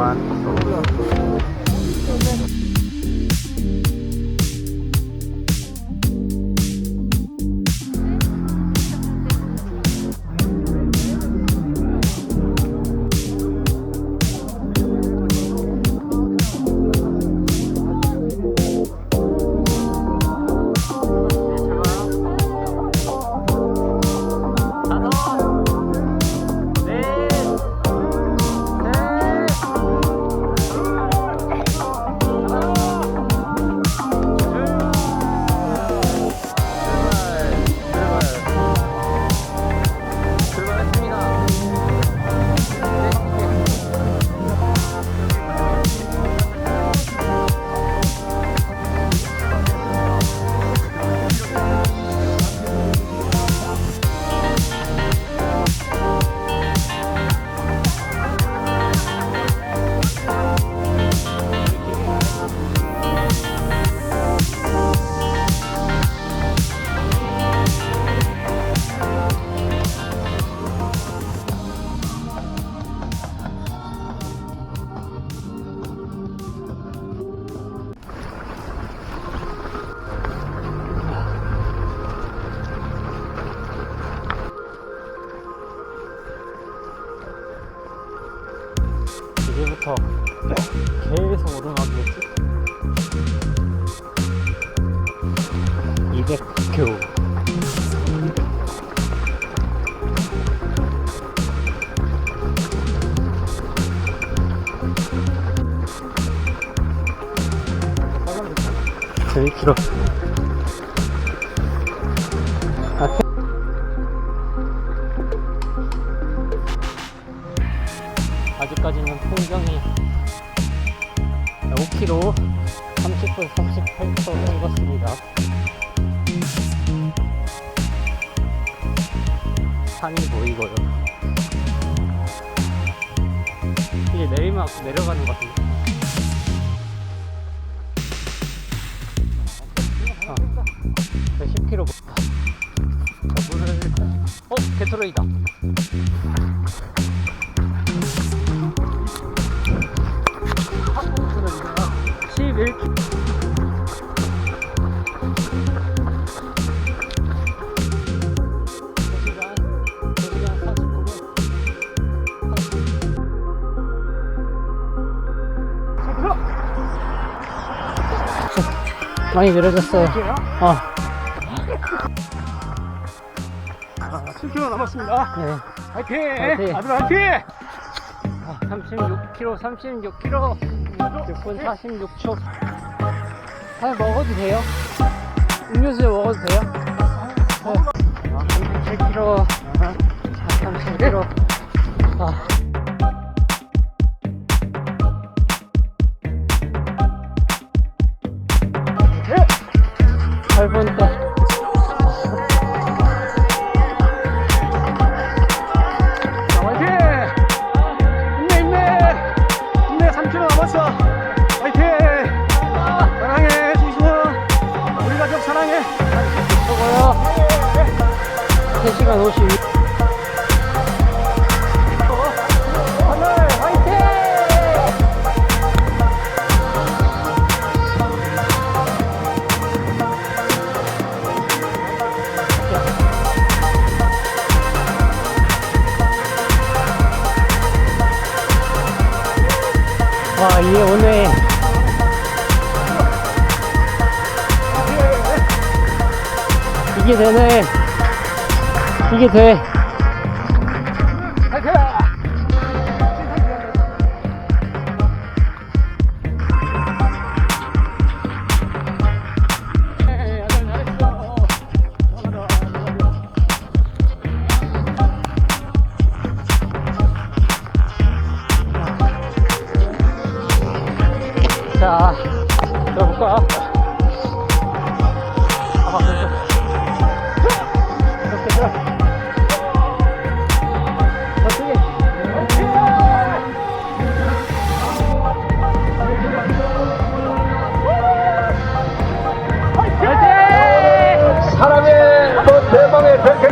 보 관. 이제부터 계속 오르막이겠지? 200교 제일 길어 아직까지는 풍경이 5km 30분 38초 찍었습니다. 산이 보이고요. 이제 내리막 내려가는 것 같은데. 아, 10km. 물을 어 개토레이다. 많이 느려졌어요 어, 7km 남았습니다. 네. 화이팅! 화이팅! 아들 화이팅! 36km 36km 6분 46초 잘 먹어도 돼요? 음료수 먹어도 돼요? 네. 37km 37km 아. 8분 때 자, 화이팅! 힘내, 힘내! 힘내, 3km 남았어. 화이팅! 사랑해, 지수. 우리 가족 사랑해. 저거요 3시간 52 와 이게 오늘. 이게 되네. 이게 돼 자 들어볼까 아 그래서 이렇게 들어 어떻게 사랑의 또 대망의 백입니까?